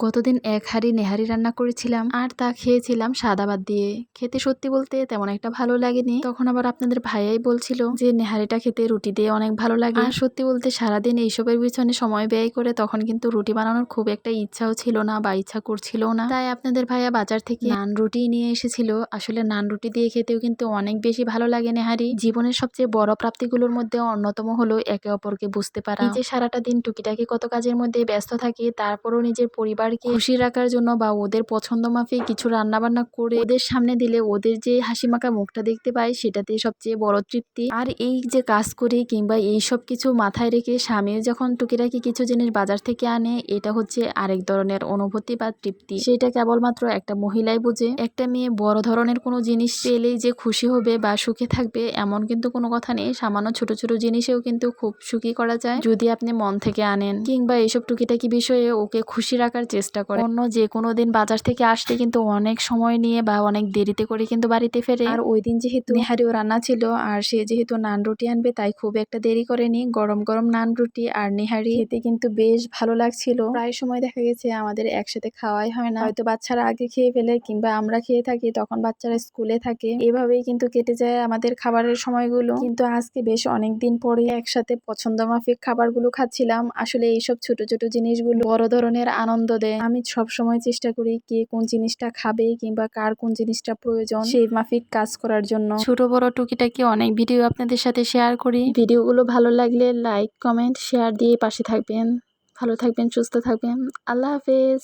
গতদিন এক হাঁড়ি নেহারি রান্না করেছিলাম আর তা খেয়েছিলাম সাদা ভাত দিয়ে। খেতে সত্যি বলতে তেমন একটা ভালো লাগেনি। তখন আবার আপনাদের ভাইয়াই বলছিল যে নেহারিটা খেতে রুটি দিয়ে অনেক ভালো লাগে। আর সত্যি বলতে সারাদিন এইসবের পিছনে সময় ব্যয় করে তখন কিন্তু রুটি বানানোর খুব একটা ইচ্ছাও ছিল না বা ইচ্ছা করছিল না। তাই আপনাদের ভাইয়া বাজার থেকে নান রুটি নিয়ে এসেছিল। আসলে নান রুটি দিয়ে খেতেও কিন্তু অনেক বেশি ভালো লাগে নেহারি জীবনের সবচেয়ে বড় প্রাপ্তিগুলোর মধ্যে অন্যতম হলো একে অপরকে বুঝতে পারা। যে সারাটা দিন টুকিটাকি কত কাজের মধ্যে ব্যস্ত থাকি, তারপরও নিজের পরিবারকে খুশি রাখার জন্য বা ওদের পছন্দ মাফিক কিছু রান্না বান্না করে ওদের সামনে দিলে ওদের যে হাসি মাখা মুখটা দেখতে পাই সেটাতে সবচেয়ে বড় তৃপ্তি। আর এই যে কাজ করি কিংবা এই সব কিছু মাথায় রেখে স্বামী যখন টুকিটাকি কিছু জিনিস বাজার থেকে আনে, এটা হচ্ছে আরেক ধরনের অনুভূতি বা তৃপ্তি। সেটা কেবলমাত্র একটা মহিলাই বুঝে। একটা মেয়ে বড় ধরনের কোনো জিনিস পেলেই যে খুশি হবে বা সুখে থাকবে, এমন কিন্তু কোনো কথা নেই। সামান্য ছোট ছোট জিনিসেও কিন্তু খুব সুখী করা যায়। যদি আপনি মন থেকে আনেন কিংবা এইসব টুকিটাকি বিষয়ে ওকে খুশি রাখার চেষ্টা করেন অন্য যে কোনো দিন বাজার থেকে আসতে কিন্তু অনেক সময় নিয়ে বা অনেক দেরিতে করে কিন্তু বাড়িতে ফেরে। আর ওই দিন যেহেতু নেহারিও রান্না ছিল আর সে যেহেতু নান রুটি আনবে তাই খুব একটা দেরি করেনি। গরম গরম নান রুটি আর নেহারি খেতে কিন্তু বেশ ভালো লাগছিল। প্রায় সময় দেখা গেছে আমাদের একসাথে খাওয়াই হয় না। হয়তো বাচ্চারা আগে খেয়ে ফেলে কিংবা আমরা খেয়ে থাকি তখন বাচ্চারা স্কুলে থাকে। এভাবেই কিন্তু কেটে যায় আমাদের খাবারের সময়গুলো। কিন্তু আজকে বেশ অনেক দিন পরে একসাথে পছন্দ মাফিক খাবারগুলো খাচ্ছিলাম। আসলে এইসব ছোট ছোট জিনিসগুলো বড় ধরনের আনন্দ দেয়। আমি সব সময় চেষ্টা করি কে কোন জিনিসটা খাবে কিংবা কার কোন জিনিসটা প্রয়োজন সেই মাফিক কাজ করার জন্য। ছোট বড় টুকিটাকি অনেক ভিডিও আপনাদের সাথে শেয়ার করি। ভিডিওগুলো ভালো লাগলে লাইক কমেন্ট শেয়ার দিয়ে পাশে থাকবেন। ভালো থাকবেন সুস্থ থাকবেন। আল্লাহ হাফেজ।